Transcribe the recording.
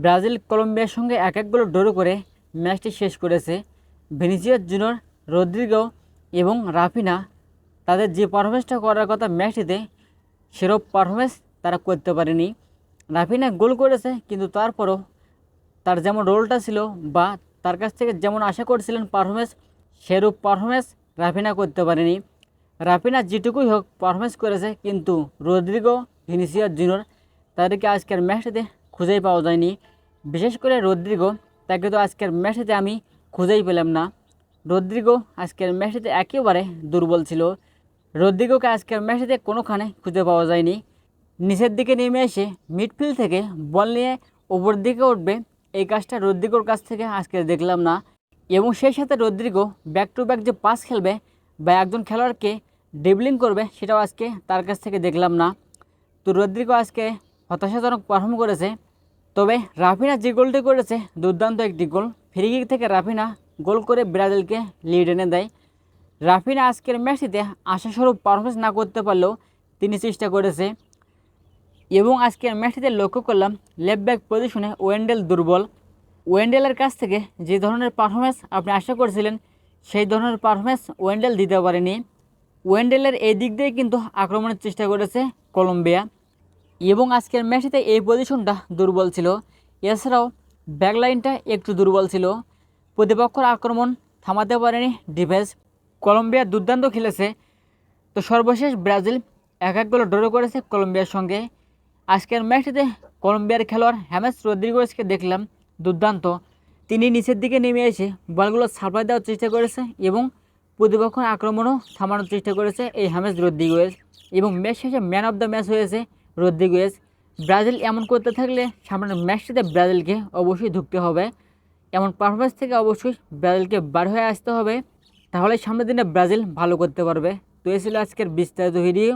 Brazil কলম্বিয়ার সঙ্গে এক এক গোল ড্র করে ম্যাচটি শেষ করেছে। ভিনিসিয়াস জুনিয়র রদ্রিগো এবং রাফিনা তাদের যে পারফরমেন্সটা করার কথা ম্যাচটিতে সেরকম পারফরমেন্স তারা করতে পারেনি। রাফিনা গোল করেছে, কিন্তু তারপরও তার যেমন রোলটা ছিল বা তার কাছ থেকে যেমন আশা করছিলেন পারফরমেন্স সেরূপ পারফরমেন্স রাফিনা করতে পারেনি। রাফিনা যেটুকুই হোক পারফরমেন্স করেছে, কিন্তু রদ্রিগো, ভিনিসিয়াস জুনিয়র তাদেরকে আজকের ম্যাচটিতে খুঁজেই পাওয়া যায়নি। বিশেষ করে রদ্রিগো, তাকে তো আজকের ম্যাচটিতে আমি খুঁজেই পেলাম না। রদ্রিগো আজকের ম্যাচটিতে একেবারে দুর্বল ছিল। রদ্রিগোকে আজকের ম্যাচটিতে কোনোখানে খুঁজে পাওয়া যায়নি। নিচের দিকে নেমে এসে মিডফিল্ড থেকে বল নিয়ে ওপর দিকে উঠবে, এই কাজটা রদ্রিগোর কাছ থেকে আজকে দেখলাম না। এবং সেই সাথে রদ্রিগো ব্যাক টু ব্যাক যে পাস খেলবে বা একজন খেলোয়াড়কে ড্রিবলিং করবে, সেটাও আজকে তার কাছ থেকে দেখলাম না। তো রদ্রিগো আজকে হতাশাজনক পারফর্ম করেছে। তবে রাফিনা যে গোলটি করেছে, দুর্দান্ত একটি গোল। ফ্রি কিক থেকে রাফিনা গোল করে ব্রাজিলকে লিড এনে দেয়। রাফিনা আজকের ম্যাচটিতে আশাস্বরূপ পারফরমেন্স না করতে পারলেও তিনি চেষ্টা করেছে। এবং আজকের ম্যাচটিতে লক্ষ্য করলাম লেফট ব্যাক পজিশনে ওয়েন্ডেল দুর্বল। ওয়েন্ডেলের কাছ থেকে যে ধরনের পারফরমেন্স আপনি আশা করেছিলেন, সেই ধরনের পারফরমেন্স ওয়েন্ডেল দিতে পারেনি। ওয়েন্ডেলের এই দিক দিয়ে কিন্তু আক্রমণের চেষ্টা করেছে কলম্বিয়া। এবং আজকের ম্যাচটিতে এই পজিশনটা দুর্বল ছিল। এছাড়াও ব্যাকলাইনটা একটু দুর্বল ছিল। প্রতিপক্ষর আক্রমণ থামাতে পারেনি ডিফেন্স। কলম্বিয়া দুর্দান্ত খেলেছে। তো সর্বশেষ ব্রাজিল এক এক গোলে ড্র করেছে কলম্বিয়ার সঙ্গে। আজকের ম্যাচটিতে কলম্বিয়ার খেলোয়াড় হ্যামেস রদ্রিগোসকে দেখলাম দুর্দান্ত। তিনি নিচের দিকে নেমে এসে বলগুলো সাপ্লাই দেওয়ার চেষ্টা করেছে এবং প্রতিপক্ষের আক্রমণও থামানোর চেষ্টা করেছে এই হ্যামেস রদ্রিগোয়েস এবং ম্যাচ শেষে ম্যান অফ দ্য ম্যাচ হয়েছে রদ্রিগোয়েস ব্রাজিল এমন করতে থাকলে সামনের ম্যাচটিতে ব্রাজিলকে অবশ্যই ঢুকতে হবে। এমন পারফরমেন্স থেকে অবশ্যই ব্রাজিলকে বার হয়ে আসতে হবে। তাহলে সামনের দিনে ব্রাজিল ভালো করতে পারবে। তো এ ছিল আজকের বিস্তারিত ভিডিও